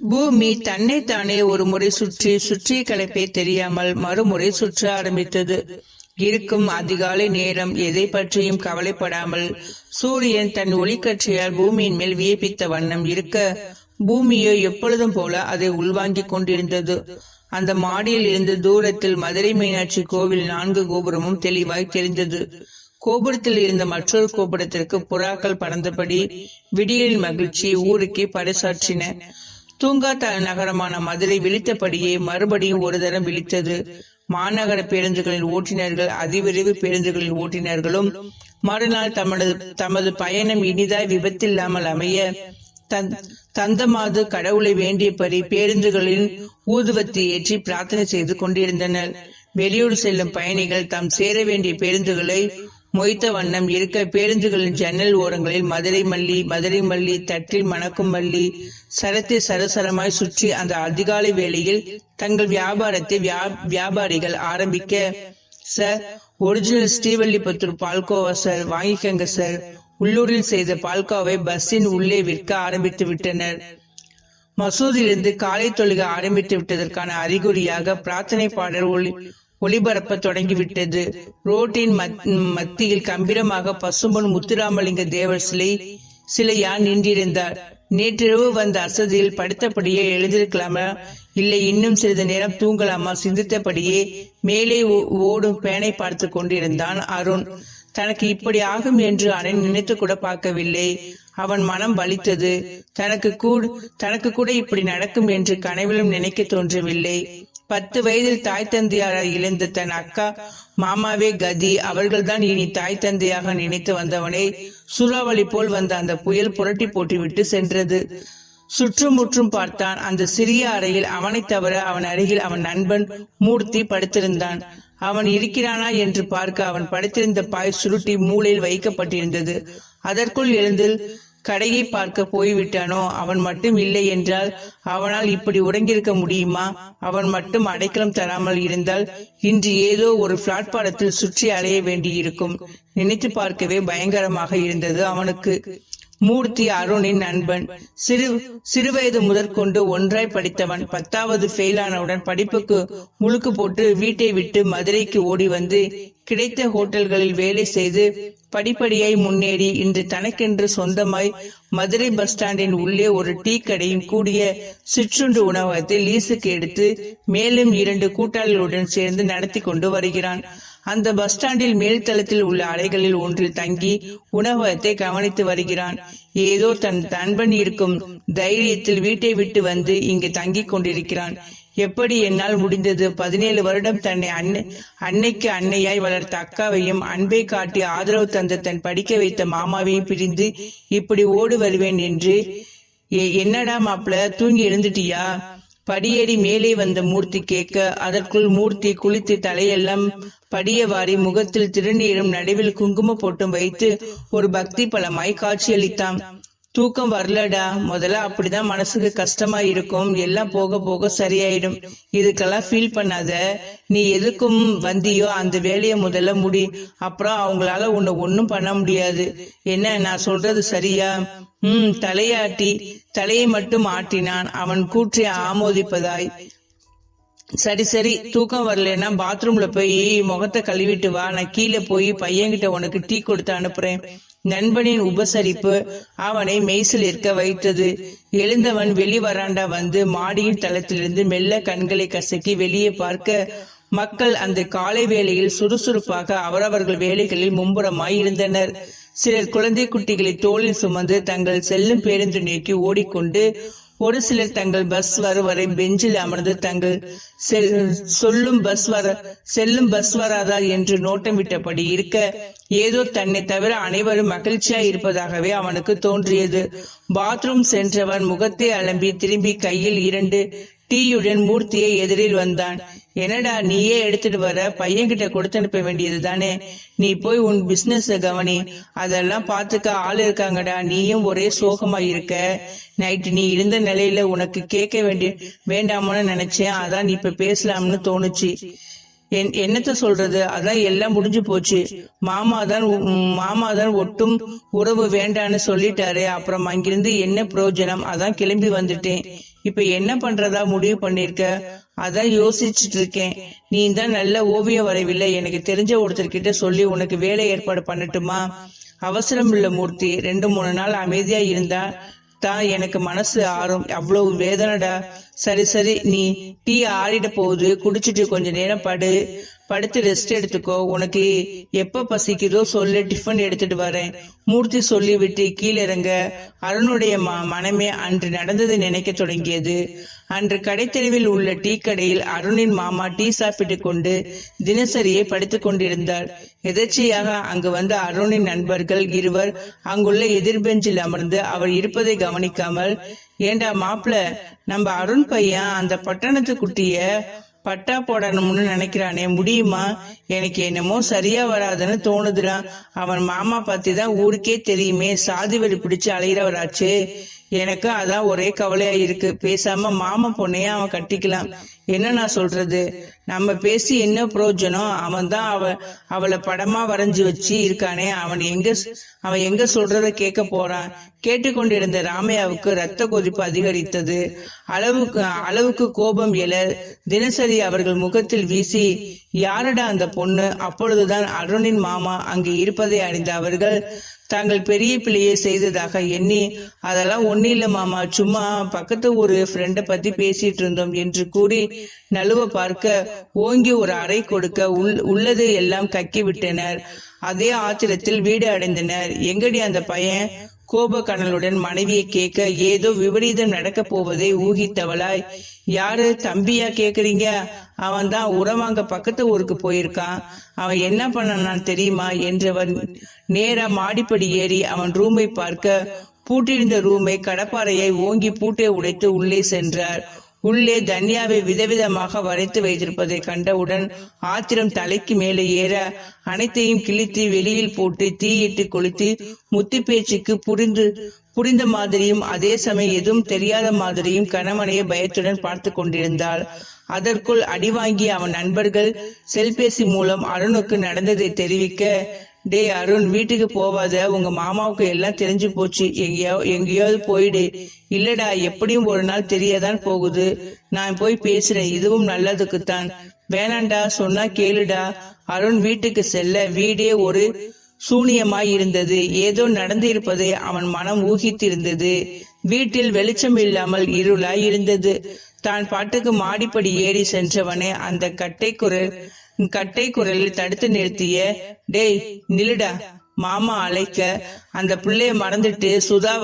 பூமி தன்னைத்தானே ஒரு முறை சுற்றி சுற்றிய கலைப்பை தெரியாமல் மறுமுறை சுற்ற ஆரம்பித்தது. இருக்கும் அதிகாலை நேரம் எதை பற்றியும் கவலைப்படாமல் சூரியன் தன் ஒளிக்கற்றையால் பூமியின் மேல் வியப்பித்த வண்ணம் இருக்க பூமியோ எப்பொழுதும் போல அதை உள்வாங்கிக் கொண்டிருந்தது. அந்த மாடியில் இருந்து தூரத்தில் மதுரை மீனாட்சி கோவில் நான்கு கோபுரமும் தெளிவாய் தெரிந்தது. கோபுரத்தில் இருந்த மற்றொரு கோபுரத்திற்கு புறாக்கள் பறந்தபடி விடியலின் மகிழ்ச்சி ஊருக்கே பறைசாற்றின தூங்கா த- நகரமான மதுரை விழித்தபடியே மறுபடியும் ஒரு தரம் விழித்தது. மாநகர பேருந்துகளின் ஓட்டுநர்கள் அதிவிரைவு பேருந்துகளின் ஓட்டுநர்களும் மறுநாள் தமது தமது பயணம் இனிதாய் விபத்தில்லாமல் அமைய தந்தமாது கடவுளை வேண்டியபடி பேருந்துகளில் ஊதுவத்தி ஏற்றி பிரார்த்தனை செய்து கொண்டிருந்தனர். வெளியூர் செல்லும் பயணிகள் தாம் சேர வேண்டிய பேருந்துகளை மொய்த்த வண்ணம் இருக்க பேருந்துகளின் ஜன்னல் ஓரங்களில் மதுரை மல்லி மதுரை மல்லி தட்டில் மணக்கும் மல்லி சரத்தை சரசரமாய் சுற்றி அந்த அதிகாலை வேளையில் தங்கள் வியாபாரத்தை வியாபாரிகள் ஆரம்பிக்க sir original Srivilliputhur palkova sir. வாங்கிக்கங்க சார். உள்ளூரில் செய்த பால்கோவை பஸ்ஸின் உள்ளே விற்க ஆரம்பித்து விட்டனர். மசூதியிலிருந்து காலை தொழுக ஆரம்பித்து விட்டதற்கான அறிகுறியாக பிரார்த்தனை பாடல் ஒளி ஒளிபரப்ப தொடங்கிவிட்டது. ரோட்டின் மத்தியில் கம்பீரமாக பசும்பொன் முத்துராமலிங்க தேவர் சிலை சிலையா நின்றிருந்தார். நேற்றிரவு வந்த அசதியில் படுத்தபடியே எழுந்திருக்கலாமா? இல்லை இன்னும் சிறிது நேரம் தூங்கலாமா? சிந்தித்தபடியே மேலே ஓடும் பேனை பார்த்து கொண்டிருந்தான் அருண். தனக்கு இப்படி ஆகும் என்று அவன் நினைத்து கூட பார்க்கவில்லை. அவன் மனம் வலித்தது. தனக்கு கூட தனக்கு கூட இப்படி நடக்கும் என்று கனவிலும் நினைக்க தோன்றவில்லை. பத்து வயதில் தாய் தந்தையாக இழந்த தன் அக்கா மாமாவே கதி அவர்கள்தான் இனி தாய் தந்தையாக நினைத்து வந்தவனை சூறாவளி போல் வந்த அந்த புயல் புரட்டி போட்டுவிட்டு சென்றது. சுற்றுமுற்றும் பார்த்தான். அந்த சிறிய அறையில் அவனை தவிர அவன் அருகில் அவன் நண்பன் மூர்த்தி படுத்திருந்தான். அவன் இருக்கிறானா? என்று பார்க்க அவன் படுத்திருந்த பாய் சுருட்டி மூளையில் வைக்கப்பட்டிருந்தது. அதற்குள் எழுந்தில் கடையை பார்க்க போய்விட்டானோ? அவன் மட்டும் இல்லை என்றால் அவனால் இப்படி உறங்கியிருக்க முடியுமா? அவன் மட்டும் அடைக்கலம் தராமல் இருந்தால் இன்று ஏதோ ஒரு பிளாட்பாரத்தில் சுற்றி அலைய வேண்டியிருக்கும். நினைத்து பார்க்கவே பயங்கரமாக இருந்தது அவனுக்கு. மூர்த்தி அருணின் நண்பன். சிறு சிறுவயது முதற்கொண்டு ஒன்றாய் படித்தவன் பத்தாவது ஃபெயிலானவுடன் படிப்புக்கு முழுக்கு போட்டு வீட்டை விட்டு மதுரைக்கு ஓடி வந்து கிடைத்த ஹோட்டல்களில் வேலை செய்து படிப்படியாய் முன்னேறி இன்று தனக்கென்று சொந்தமாய் மதுரை பஸ் ஸ்டாண்டின் உள்ளே ஒரு டீ கடையும் கூடிய சிற்றுண்டு உணவகத்தை லீசுக்கு எடுத்து மேலும் இரண்டு கூட்டாளிகளுடன் சேர்ந்து நடத்தி கொண்டு வருகிறான். அந்த பஸ் ஸ்டாண்டில் மேல்தளத்தில் உள்ள அறைகளில் ஒன்றில் தங்கி உணவகத்தை கவனித்து வருகிறான். ஏதோ தன் நண்பன் இருக்கும் தைரியத்தில் வீட்டை விட்டு வந்து இங்கு தங்கிக் கொண்டிருக்கிறான். எப்படி என்னால் முடிந்தது? பதினேழு வருடம் தன்னை அன்னை அன்னைக்கு அன்னையாய் வளர்த்த அக்காவையும் அன்பை காட்டி ஆதரவு தந்த தன் படிக்க வைத்த மாமாவையும் பிரிந்து இப்படி ஓடு வருவேன் என்று. "ஏ- என்னடா மாப்பிள? தூங்கி எழுந்துட்டியா? படியேறி மேலே வந்த மூர்த்தி கேட்க அதற்குள் மூர்த்தி குளித்து தலையெல்லாம் படிய வாரி முகத்தில் திருநீரும் நடுவில் குங்கும போட்டும் வைத்து ஒரு பக்தி பலமாய் காட்சியளித்தான். தூக்கம் வரலடா. முதல்ல அப்படிதான் மனசுக்கு கஷ்டமா இருக்கும். எல்லாம் போக போக சரியாயிடும். இதுக்கெல்லாம் ஃபீல் பண்ணாத. நீ எதுக்கும் வந்தியோ அந்த வேலையை முதல்ல முடி. அப்புறம் அவங்களால உன்னை ஒன்னும் பண்ண முடியாது. என்ன நான் சொல்றது சரியா? உம் தலையாட்டி. தலையை மட்டும் ஆட்டினான். அவன் கூற்றை ஆமோதிப்பதாய். சரி சரி தூக்கம் வரலன்னா பாத்ரூம்ல போய் முகத்தை கழுவிட்டு வா. நான் கீழே போய் பையன்கிட்ட உனக்கு டீ கொடுத்து அனுப்புறேன். நண்பனின் உபசரிப்பு அவனை மெய்சில் இருக்க வைத்தது. எழுந்தவன் வெளி வராண்டா வந்து மாடியின் தளத்திலிருந்து மெல்ல கண்களை கசக்கி வெளியே பார்க்க மக்கள் அந்த காலை வேளையில் சுறுசுறுப்பாக அவரவர்கள் வேலைகளில் மும்புறமாய் இருந்தனர். சிலர் குழந்தை குட்டிகளை தோளில் சுமந்து தங்கள் செல்லும் பேருந்து நோக்கி ஓடிக்கொண்டு ஒரு சிலர் தங்கள் பஸ் வரும் வரை பெஞ்சில் அமர்ந்து தங்கள் சொல்லும் பஸ் வர செல்லும் பஸ் வராதா என்று நோட்டம் விட்டபடி இருக்க ஏதோ தன்னை தவிர அனைவரும் மகிழ்ச்சியா இருப்பதாகவே அவனுக்கு தோன்றியது. பாத்ரூம் சென்றவன் முகத்தை அலம்பி திரும்பி கையில் இரண்டு டீயுடன் மூர்த்தியை எதிரில் வந்தான். என்னடா நீயே எடுத்துட்டு வர? பையன்கிட்ட கொடுத்து அனுப்ப வேண்டியது தானே. நீ போய் உன் பிசினஸ் கவனி. அதெல்லாம் பாத்துக்க ஆள் இருக்காங்கடா. நீயும் ஒரே சோகமா இருக்க. நைட் நீ இருந்த நிலையில உனக்கு கேட்க வேண்டிய வேண்டாமோன்னு நினைச்சேன். அதான் இப்ப பேசலாம்னு தோணுச்சு. என் என்னத்த சொல்றது? அதான் எல்லாம் முடிஞ்சு போச்சு. மாமா தான் மாமா தான் ஒட்டும் உறவு வேண்டான்னு சொல்லிட்டாரு. அப்புறம் அங்கிருந்து என்ன பிரயோஜனம்? அதான் கிளம்பி வந்துட்டேன். இப்ப என்ன பண்றதா முடிவு பண்ணிருக்க? அதான் யோசிச்சுட்டு இருக்கேன் நீ தான் நல்ல ஓவியம் வரைவில்லை. எனக்கு தெரிஞ்ச ஒருத்தர்கிட்ட சொல்லி உனக்கு வேலை ஏற்பாடு பண்ணட்டுமா? அவசரம் உள்ள மூர்த்தி. ரெண்டு மூணு நாள் அமைதியா இருந்தா தான் எனக்கு மனசு ஆறும். அவ்வளவு வேதனைடா. சரி சரி நீ டீ ஆறிட போகுது. குடிச்சிட்டு கொஞ்ச நேரம் படு. படுத்து ரெஸ்ட் எடுத்துக்கோ. உனக்கு எப்ப பசிக்குதோ சொல்லு டிஃபன் எடுத்துட்டு வரேன். மூர்த்தி சொல்லிவிட்டு கீழிறங்க அருணுடைய ம- மனமே அன்று நடந்ததை நினைக்க தொடங்கியது. அன்று கடைத்தெருவில் உள்ள டீ கடையில் அருணின் மாமா டீ சாப்பிட்டு கொண்டு தினசரியை படித்துக் கொண்டிருந்தார். எதர்ச்சியாக அங்கு வந்த அருணின் நண்பர்கள் இருவர் அங்குள்ள எதிர்பெஞ்சில் அமர்ந்து அவர் இருப்பதை கவனிக்காமல் ஏண்டா மாப்பிள நம்ம அருண் பையன் அந்த பட்டணத்து குட்டிய பட்டா போடணும்னு நினைக்கிறானே முடியுமா? எனக்கு என்னமோ சரியா வராதுன்னு தோணுதுடா. அவன் மாமா பத்தி தான் ஊருக்கே தெரியுமே சாதி வழி பிடிச்சு அலையிறவராச்சு. எனக்கு அதான் ஒரே கவலையா இருக்கு. பேசாம மாமா பொண்ணையே அவன் கட்டிக்கலாம். என்ன நான் சொல்றது? நம்ம பேசி என்ன பிரயோஜனம் அவன் தான் அவ அவளை படமா வரைஞ்சு வச்சு இருக்கானே. அவன் எங்க அவன் எங்க சொல்றத கேட்க போறான். கேட்டுக்கொண்டிருந்த ராமையாவுக்கு ரத்த கொதிப்பு அதிகரித்தது. அளவுக்கு அளவுக்கு கோபம் எழ தினசரி அவர்கள் முகத்தில் வீசி யாரடா அந்த பொண்ணு? அப்பொழுதுதான் அருணின் மாமா அங்கு இருப்பதை அறிந்த அவர்கள் தாங்கள் பெரிய பிள்ளையை செய்ததாக எண்ணி அதெல்லாம் ஒண்ணு இல்ல மாமா சும்மா பக்கத்து ஒரு ஃப்ரெண்ட பத்தி பேசிட்டு இருந்தோம் என்று கூறி நழுவ பார்க்க ஓங்கி ஒரு அறை கொடுக்க உள் உள்ளது எல்லாம் கக்கி விட்டனர் அதே ஆத்திரத்தில் வீடு அடைந்தனர். எங்கடி அந்த பையன்? கோபக்கடலுடன் மனைவியை கேட்க ஏதோ விபரீதம் நடக்க போவதை ஊகித்தவளாய். யாரு தம்பியா கேக்குறீங்க அவன் தான் உறவாங்க பக்கத்து ஊருக்கு போயிருக்கான். அவன் என்ன பண்ணான் தெரியுமா? என்றவன் நேரா மாடிப்படி ஏறி அவன் ரூமை பார்க்க பூட்டியிருந்த ரூமை கடப்பாறையை ஓங்கி பூட்டை உடைத்து உள்ளே சென்றார். உள்ளே தன்யாவை விதவிதமாக வரைத்து வைத்திருப்பதை கண்டவுடன் ஆத்திரம் தலைக்கு மேலே ஏற அனைத்தையும் கிழித்து வெளியில் போட்டு தீயிட்டு கொளுத்தி முத்தி பேச்சுக்கு புரிந்து புரிந்த மாதிரியும் அதே சமயம் எதுவும் தெரியாத மாதிரியும் கணவனையை பயத்துடன் பார்த்து கொண்டிருந்தாள். அதற்குள் அடிவாங்கி அவன் நண்பர்கள் செல்பேசி மூலம் அருணுக்கு நடந்ததை தெரிவிக்க டேய் அருண் வீட்டுக்கு போவாத. உங்க மாமாவுக்கு எல்லாம் தெரிஞ்சு போச்சு. எங்கேயோ எங்கேயாவது போயிடு. இல்லடா எப்படியும் ஒரு நாள் தெரியதான் போகுது. நான் போய் பேசுறேன். இதுவும் நல்லதுக்குத்தான். வேணாண்டா சொன்னா கேளுடா. அருண் வீட்டுக்கு செல்ல. வீடே ஒரு சூனியமாய் இருந்தது. ஏதோ நடந்து இருப்பதை அவன் மனம் ஊகித்திருந்தது. வீட்டில் வெளிச்சம் இல்லாமல் இருளாய் இருந்தது. தான் பாட்டுக்கு மாடிப்படி ஏறி சென்றவனே அந்த கட்டை குரல் கட்டை குரலில் தடுத்து நிறுத்திய டேய் நில்லுடா. மாமா அழைக்க. அந்த பிள்ளைய மறந்துட்டு சுதா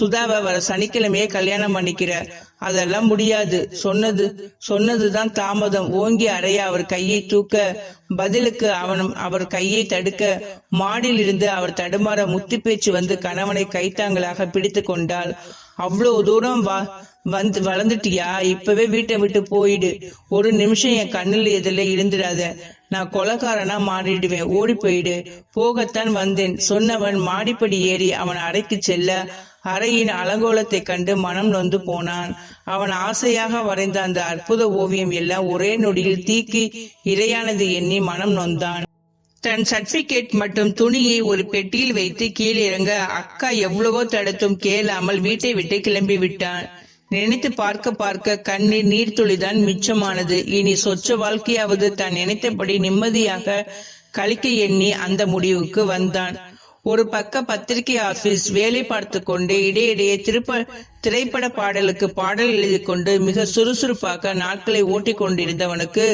சுதாவை வர சனிக்கிழமையே கல்யாணம் பண்ணிக்கிற. அதெல்லாம் முடியாது. சொன்னது சொன்னதுதான் தாமதம். ஓங்கி அறைய அவர் கையை தூக்க பதிலுக்கு அவனும் அவர் கையை தடுக்க மாடியில் இருந்து அவர் தடுமாற முத்தி பேச்சு வந்து கணவனை கைத்தாங்களாக பிடித்து கொண்டாள். அவ்வளவு தூரம் வா வந்து வளர்ந்துட்டியா? இப்பவே வீட்டை விட்டு போயிடு. ஒரு நிமிஷம் என் கண்ணில் எதில் இருந்துடாத நான் கொலகாரனா மாறிடுவேன். ஓடி போயிடு. போகத்தான் வந்தேன். சொன்னவன் மாடிப்படி ஏறி அவன் அறைக்கு செல்ல அறையின் அலங்கோலத்தை கண்டு மனம் நொந்து போனான். அவன் ஆசையாக வரைந்த அந்த அற்புத ஓவியம் எல்லாம் ஒரே நொடியில் தீக்கி இரையானது எண்ணி மனம் நொந்தான். தன் சர்டிபிகேட் மற்றும் துணியை ஒரு பெட்டியில் வைத்து கீழே இறங்க அக்கா எவ்வளவோ தடுத்தும் கேளாமல் வீட்டை விட்டு கிளம்பி விட்டான் நினைத்து பார்க்க பார்க்க கண்ணீர் நீர்த்துளிதான் மிச்சமானது. இனி சொச்ச வாழ்க்கையாவது தான் நினைத்தபடி நிம்மதியாக கழிக்க எண்ணி அந்த முடிவுக்கு வந்தான். ஒரு பக்க பத்திரிகை ஆபீஸ் வேலை பார்த்து கொண்டு இடையிடையே திருப்ப திரைப்பட பாடலுக்கு பாடல் எழுதி கொண்டு மிக சுறுசுறுப்பாக நாட்களை ஓட்டிக் கொண்டிருந்தவனுக்கு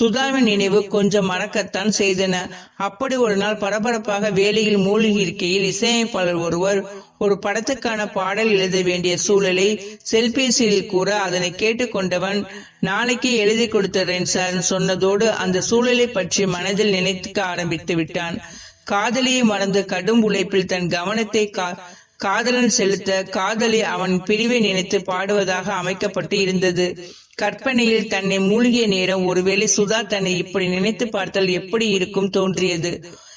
சுதாவின் நினைவு கொஞ்சம் மறக்கத்தான் செய்தன. அப்படி ஒரு நாள் பரபரப்பாக வேலையில் மூழ்கி இருக்கையில் இசையமைப்பாளர் ஒருவர் ஒரு படத்துக்கான பாடல் எழுத வேண்டிய சூழலை செல்பேசியில் கூற அதனை கேட்டுக்கொண்டவன் நாளைக்கு எழுதி கொடுத்துறேன் சார் சொன்னதோடு அந்த சூழலை பற்றி மனதில் நினைத்துக்க ஆரம்பித்து விட்டான். காதலியை மறந்து கடும் உழைப்பில் தன் கவனத்தை கா- காதலன் செலுத்த காதலி அவன் பிரிவை நினைத்து பாடுவதாக அமைக்கப்பட்டு இருந்தது. கற்பனையில் தன்னை மூழ்கிய நேரம் ஒருவேளை சுதா தன்னை இப்படி நினைத்து பார்த்தால் எப்படி இருக்கும் தோன்றியது?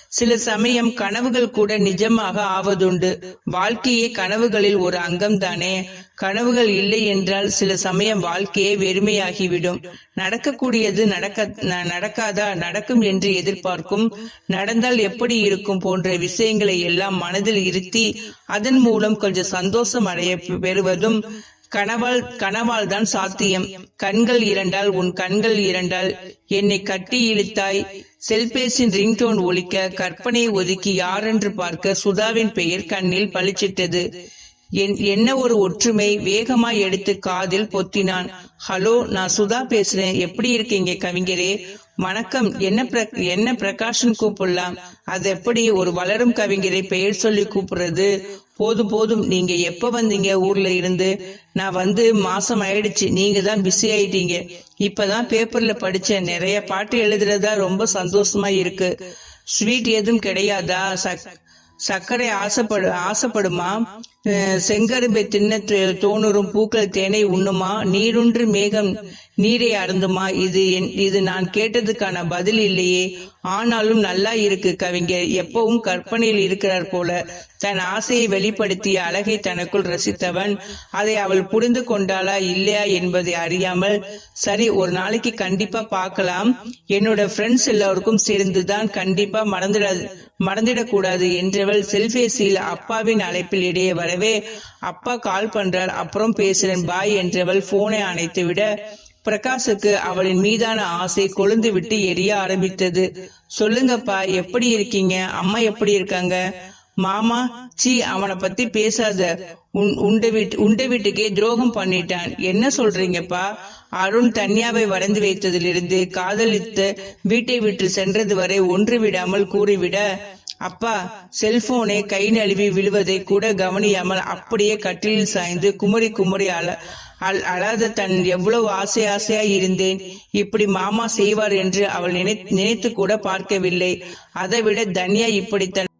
சில சமயம் கனவுகள் கூட நிஜமாக ஆவதுண்டு. வாழ்க்கையே கனவுகளில் ஒரு அங்கம் தானே கனவுகள் இல்லை என்றால் சில சமயம் வாழ்க்கையே வெறுமையாகிவிடும். நடக்கக்கூடியது நடக்க நடக்காதா? நடக்கும் என்று எதிர்பார்க்கும். நடந்தால் எப்படி இருக்கும் போன்ற விஷயங்களை எல்லாம் மனதில் இருத்தி அதன் மூலம் கொஞ்சம் சந்தோஷம் அடைய பெறுவதும் கனவால் கனவால் தான் சாத்தியம். கண்கள் இரண்டால் உன் கண்கள் இரண்டால். என்னை கட்டி இழுத்தாய். செல்பேசின் ரிங்டோன் ஒலிக்க கற்பனையை ஒதுக்கி யாரென்று பார்க்க சுதாவின் பெயர் கண்ணில் பளிச்சிட்டது. என்- என்ன ஒரு ஒற்றுமை வேகமாய் எடுத்து காதில் பொத்தினான். ஹலோ நான் சுதா பேசுறேன். எப்படி இருக்கீங்க கவிஞரே? வணக்கம். என்ன பிர- என்ன பிரகாஷன் கூப்பிடலாம். அது எப்படி ஒரு வளரும் கவிஞரை பெயர் சொல்லி கூப்பிடுறது? போதும் போதும். நீங்க எப்ப வந்தீங்க ஊர்ல இருந்து? நான் வந்து மாசம் ஆயிடுச்சு. நீங்க தான் பிஸி ஆயிட்டீங்க. இப்பதான் பேப்பர்ல படிச்சேன். நிறைய பாட்டு எழுதுறதா ரொம்ப சந்தோஷமா இருக்கு. ஸ்வீட் எதுவும் கிடையாதா? சக் சர்க்கரை ஆசைப்படு ஆசைப்படுமா? செங்கரும்பை தின்ன தோணுறும் பூக்கள் தேனை உண்ணுமா? நீருன்று மேகம் நீரை அருந்துமா? இது இது நான் கேட்டதுக்கான பதில் இல்லையே. ஆனாலும் நல்லா இருக்கு கவிஞர். எப்பவும் கற்பனையில் இருக்கிறார் போல. தன் ஆசையை வெளிப்படுத்திய அழகை தனக்குள் ரசித்தவன். அதை அவள் புரிந்து கொண்டாளா இல்லையா என்பதை அறியாமல் சரி ஒரு நாளைக்கு கண்டிப்பா பார்க்கலாம். என்னோட ஃப்ரெண்ட்ஸ் எல்லாருக்கும் சேர்ந்துதான் கண்டிப்பா மறந்துட மறந்துடக்கூடாது என்றவள் செல்பேசியில் அப்பாவின் அழைப்பில் இடையே வரவே அப்பா கால் பண்றார் அப்புறம் பேசுறேன் பாய் என்றவள் போனை அணைத்து விட பிரகாஷுக்கு அவளின் மீதான ஆசை கொழுந்து விட்டு எரிய ஆரம்பித்தது. சொல்லுங்கப்பா எப்படி இருக்கீங்க? அம்மா எப்படி இருக்காங்க? மாமா சி அவனை பத்தி பேசாத. உன் உண்ட வீட்டு உண்ட வீட்டுக்கே துரோகம் பண்ணிட்டான். என்ன சொல்றீங்கப்பா? அருண் தன்யாவை வரைந்து வைத்ததிலிருந்து காதலித்த வீட்டை விட்டு சென்றது வரை ஒன்று விடாமல் கூறிவிட அப்பா செல்போனை கை நழுவி விழுவதை கூட கவனியாமல் அப்படியே கட்டிலில் சாய்ந்து குமரி குமரி அழ அல் அழாத தன் எவ்வளவு ஆசை ஆசையா இருந்தேன். இப்படி மாமா செய்வார் என்று அவள் நினை நினைத்து கூட பார்க்கவில்லை. அதைவிட தன்யா இப்படி தன்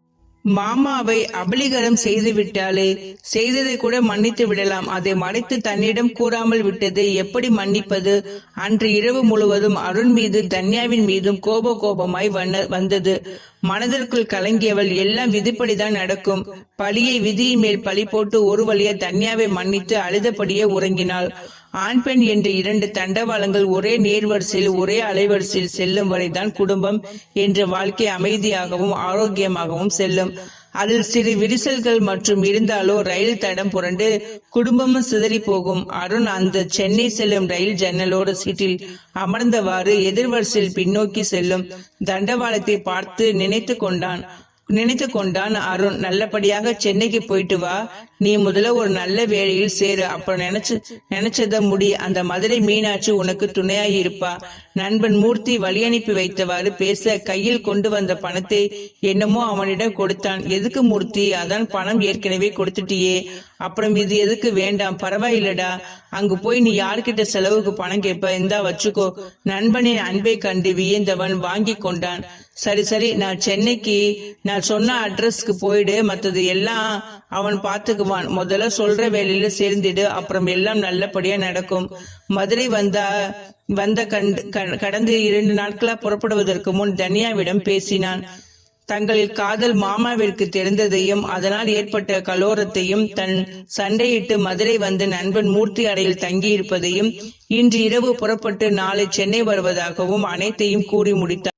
மாமாவை அபலிகரம் செய்து விட்டாலே செய்ததை கூட மன்னித்து விடலாம். அதை மறைத்து தன்னிடம் கூறாமல் விட்டதை எப்படி மன்னிப்பது? அன்று இரவு முழுவதும் அருண் மீது தன்யாவின் மீதும் கோப கோபமாய் வந்த- வந்தது. மனதிற்குள் கலங்கியவள் எல்லாம் விதிப்படிதான் நடக்கும். பழியை விதியின் மேல் பழி போட்டு ஒரு வழியா தன்யாவை மன்னித்து அழுதபடியே உறங்கினாள். ஆண் பெண் என்ற இரண்டு தண்டவாளங்கள் ஒரே நேர்வரிசையில் ஒரே அலைவரிசையில் செல்லும் வரைதான் குடும்பம் என்ற வாழ்க்கை அமைதியாகவும் ஆரோக்கியமாகவும் செல்லும். அதில் சிறு விரிசல்கள் மற்றும் இருந்தாலோ ரயில் தடம் புரண்டு குடும்பமும் சிதறி போகும். அருண் அந்த சென்னை செல்லும் ரயில் ஜன்னலோட சீட்டில் அமர்ந்தவாறு எதிர்வரிசையில் பின்னோக்கி செல்லும் தண்டவாளத்தை பார்த்து நினைத்து கொண்டான். நினைத்து கொண்டான் அருண் நல்லபடியாக சென்னைக்கு போயிட்டு வா. நீ முதல்ல ஒரு நல்ல வேலையில் சேரு. அப்புறம் நினைச்சு நினைச்சத முடி. அந்த மதுரை மீனாட்சி உனக்கு துணையாய் இருப்பா. நண்பன் மூர்த்தி வழி அனுப்பி வைத்தவாறு பேச கையில் கொண்டு வந்த பணத்தை என்னமோ அவனிடம் கொடுத்தான். எதுக்கு மூர்த்தி? அதான் பணம் ஏற்கனவே கொடுத்துட்டியே. அப்புறம் இது எதுக்கு வேண்டாம்? பரவாயில்லடா. அங்கு போய் நீ யார்கிட்ட செலவுக்கு பணம் கேட்ப? இந்தா வச்சுக்கோ. நண்பனின் அன்பை கண்டு வியந்தவன் வாங்கி கொண்டான். சரி சரி நான் சென்னைக்கு நான் சொன்ன அட்ரஸ்க்கு போயிடு மத்தது எல்லாம் அவன் பாத்துக்குவான். முதல்ல சொல்ற வேலையில சேர்ந்துடு அப்புறம் எல்லாம் நல்லபடியா நடக்கும். மதுரை வந்தா வந்த கண்டு க- கடந்த இரண்டு நாட்களா புறப்படுவதற்கு முன் தனியாவிடம் பேசினான். தங்களில் காதல் மாமாவிற்கு தெரிந்ததையும் அதனால் ஏற்பட்ட கலோரத்தையும் தன் சண்டையிட்டு மதுரை வந்து நண்பன் மூர்த்தி அறையில் தங்கியிருப்பதையும் இன்று இரவு புறப்பட்டு நாளை சென்னை வருவதாகவும் அனைத்தையும் கூறி முடித்தார்.